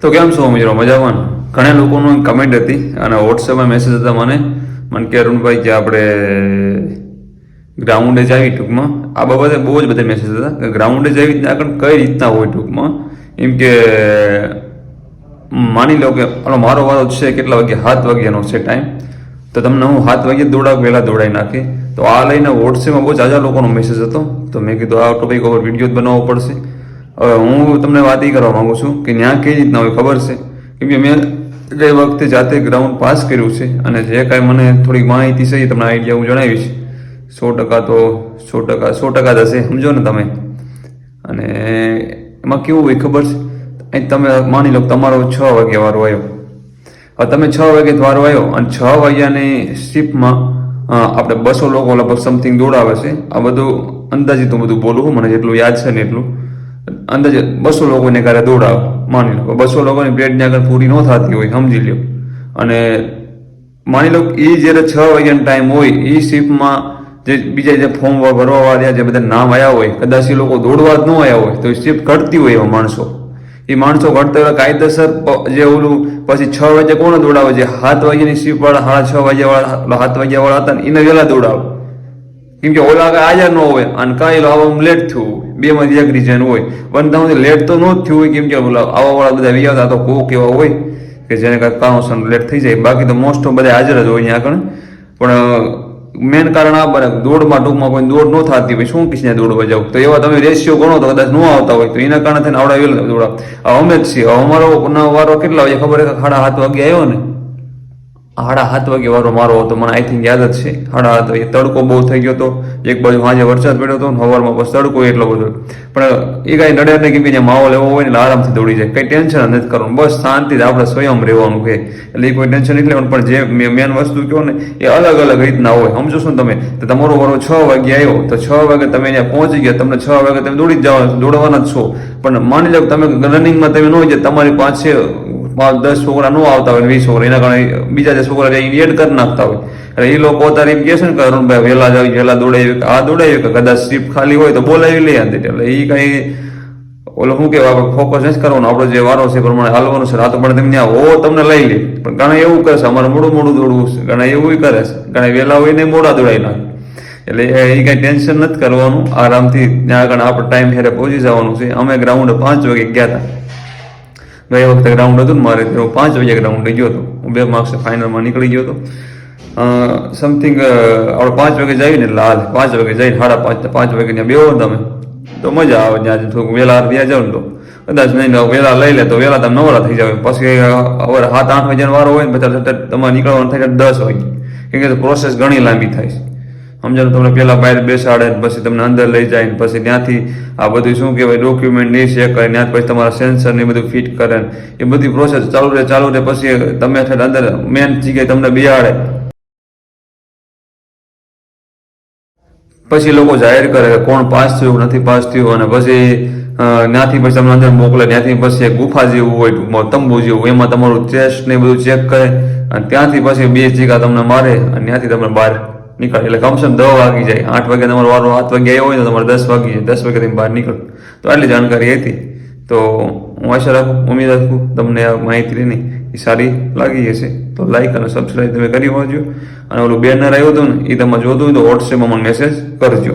તો કેમ છો મિત્રો? મજામાં? ઘણા લોકોનું કમેન્ટ હતી અને વોટ્સએપમાં મેસેજ હતા મને. મને કે, અરુણભાઈ, કે આપણે ગ્રાઉન્ડે જાવી ટૂંકમાં. આ બાબતે બહુ જ બધા મેસેજ હતા કે ગ્રાઉન્ડે જાવી રીતના આગળ કઈ રીતના હોય ટૂંકમાં? એમ કે, માની લો કે મારો વારો છે કેટલા વાગે? સાત વાગ્યાનો છે ટાઈમ તો તમને હું સાત વાગે દોડાવ પહેલાં દોડાવી નાખી. તો આ લઈને વોટ્સએપમાં બહુ જાજા લોકોનો મેસેજ હતો. તો મેં કીધું, આ ટોપિક ઉપર વીડિયો જ બનાવવો પડશે. હવે હું તમને વાત એ કરવા માંગુ છું કે ત્યાં કઈ રીતના હોય ખબર છે? કેમ કે મેં ગઈ વખતે જાતે ગ્રાઉન્ડ પાસ કર્યું છે અને જે કાંઈ મને થોડીક માહિતી છે એ તમને આઈડિયા હું જણાવીશ. સો ટકા તો સો ટકા સો ટકા થશે સમજો ને તમે? અને એમાં કેવું હોય ખબર છે? અહીં તમે માની લો તમારો છ વાગે વારો આવ્યો. હવે તમે છ વાગે વારો આવ્યો અને છ વાગ્યાની શિફ્ટમાં આપણે બસો લોકો લગભગ સમથિંગ દોડાવે છે. આ બધું અંદાજિત હું બધું બોલું મને જેટલું યાદ છે ને એટલું. અંદાજે બસો લોકોને ઘરે દોડાવો, માની લો. બસો લોકોની પ્લેટની આગળ પૂરી ન થતી હોય, સમજી લ્યો. અને માની લો એ જ્યારે છ વાગ્યાનો ટાઈમ હોય એ શિફ્ટમાં જે બીજા જે ફોર્મ ભરવા વાળા જે બધા નામ આવ્યા હોય, કદાચ એ લોકો દોડવા જ ન આવ્યા હોય, તો એ શિફ્ટ ઘટતી હોય એવા માણસો. એ માણસો ઘટતા હોય કાયદેસર જે ઓલું પછી છ વાગે કોને દોડાવે? છે સાત વાગ્યાની શિફ્ટ વાળા, સાડા છ વાગ્યા વાળા, સાત વાગ્યા વાળા હતા ને એને વહેલા દોડાવે. કેમ કે ઓલા હાજર ન હોય અને કાંઈ આવવામાં લેટ થયું હોય. બે માંથી એક રીઝન હોય. પણ તમને લેટ તો ન જ થયું હોય કેમ કે આવા વાળા બધા વિયાવતા તો કોક એવા હોય કે જેને કાંઈ કારણોસર લેટ થઈ જાય. બાકી તો મોસ્ટ ઓફ બધા હાજર જ હોય ત્યાં આગળ. પણ મેન કારણ આ બને દોડમાં ટૂંકમાં કોઈ દોડ ન થતી હોય. શું કિસને દોડવા જાવ તો એવા તમે રેશિયો ગણો તો કદાચ ન આવતા હોય. તો એના કારણે થઈને આવડા વેલા દોડા. અમે જ છીએ. અમારો વારો કેટલા વાગે ખબર છે? કે સાડા સાત વાગે આવ્યો ને. સાડા સાત વાગે વારો મારો હતો, મને આઈ થિંક યાદ જ છે. સાડા સાત વાગે તડકો બહુ થઈ ગયો હતો. એક બાજુ સાંજે વરસાદ પડ્યો હતો સવારમાં બસ તડકો એટલો બધો. પણ એ કાંઈ નડે નહીં કે માહોલ એવો હોય ને આરામથી દોડી જાય. કંઈ ટેન્શન નથી કરવાનું. બસ શાંતિથી આપણે સ્વયં રહેવાનું કે. એટલે એ કોઈ ટેન્શન લેવાનું, પણ જે મેન વસ્તુ કહો ને, એ અલગ અલગ રીતના હોય. સમજો છો ને તમે? તો તમારો વારો છ વાગે આવ્યો, તો છ વાગે તમે અહીંયા પહોંચી ગયા. તમને છ વાગે તમે દોડી જ જવા દોડવાના જ છો. પણ માની લો તમે રનિંગમાં તમે ન હોય તમારી પાસે દસ છોકરા નો આવતા હોય વીસ છોકરા, એના કારણે બીજા જે છોકરા છે એડ કરી નાખતા હોય. એટલે એ લોકો અત્યારે એમ કહેશે ને કે અરુણભાઈ વહેલા જાવ વહેલા દોડાવી કે આ દોડાવી કે કદાચ સીપ ખાલી હોય તો બોલાવી લઈ આંધી. એટલે એ કઈ ઓલો શું કહેવાય, આપણે ફોકસ નથી કરવાનો. આપણો જે વારો છે પ્રમાણે હાલવાનું છે. રાત પણ તમને હો, તમને લઈ લે. પણ ઘણા એવું કરે છે, અમારે મોડું મોડું દોડવું છે. ઘણા એવું કરે છે. ઘણા વહેલા હોય ને મોડા દોડાવી નાખે. એટલે એ કાંઈ ટેન્શન નથી કરવાનું. આરામથી ત્યાં આગળ આપણે ટાઈમ હેરે પહોંચી જવાનું છે. અમે ગ્રાઉન્ડ પાંચ વાગે ગયા હતા. ગઈ વખતે ગ્રાઉન્ડ હતું ને મારે તો પાંચ વાગે ગ્રાઉન્ડ ગયો હતો. હું બે માર્ક્સ ફાઇનલમાં નીકળી ગયો હતો. સમથિંગ આપણે પાંચ વાગે જઈએ ને લાલ પાંચ વાગે જઈને સાડા પાંચ પાંચ વાગે ત્યાં બેહો તમે. તો મજા આવે ત્યાં થોડુંક વહેલા ત્યાં જાવ ને તો. કદાચ નહીં વહેલા લઈ લે તો વહેલા તમે નવરા થઈ જાવ પછી હવે સાત આઠ વાગ્યાનો વારો હોય ને પછી તમારે નીકળવાનું થાય દસ વાગે. કેમ કે પ્રોસેસ ઘણી લાંબી થાય છે. સમજાણું તમને પહેલાં બહાર બેસાડે પછી તમને અંદર લઈ જાય પછી ત્યાંથી આ બધું શું કહેવાય ડોક્યુમેન્ટ નહીં ચેક કરે ત્યાં પછી તમારા સેન્સર ને બધું ફિટ કરે એ બધી પ્રોસેસ ચાલુ રહે ચાલુ રહે, પછી તમે અંદર મેન જગ્યાએ તમને બિહાડે. પછી લોકો જાહેર કરે કે કોણ પાસ થયું, નથી પાસ થયું અને પછી ત્યાંથી પછી તમને અંદર મોકલે, ત્યાંથી પછી એક ગુફા જેવું હોય તંબુ જેવું એમાં તમારું ચેસ્ટ ને બધું ચેક કરે અને ત્યાંથી પછી બે જીગા તમને મારે અને ત્યાંથી તમને બહાર નીકળે. એટલે કમસે કમ દસ વાગી જાય. આઠ વાગે તમારો વારો આઠ વાગે આવ્યો હોય તો તમારે દસ વાગી જાય. દસ વાગે તમે બહાર નીકળો. તો આટલી જાણકારી હતી. તો હું આશા રાખું, ઉમેદ રાખું, તમને આ માહિતી લઈને એ સારી લાગી હશે. તો લાઇક અને સબસ્ક્રાઈબ તમે કરી હોજો અને ઓલું બેનર આવ્યું હતું ને, એ તમે જોતું હોય તો વોટ્સએપમાં મને મેસેજ કરજો.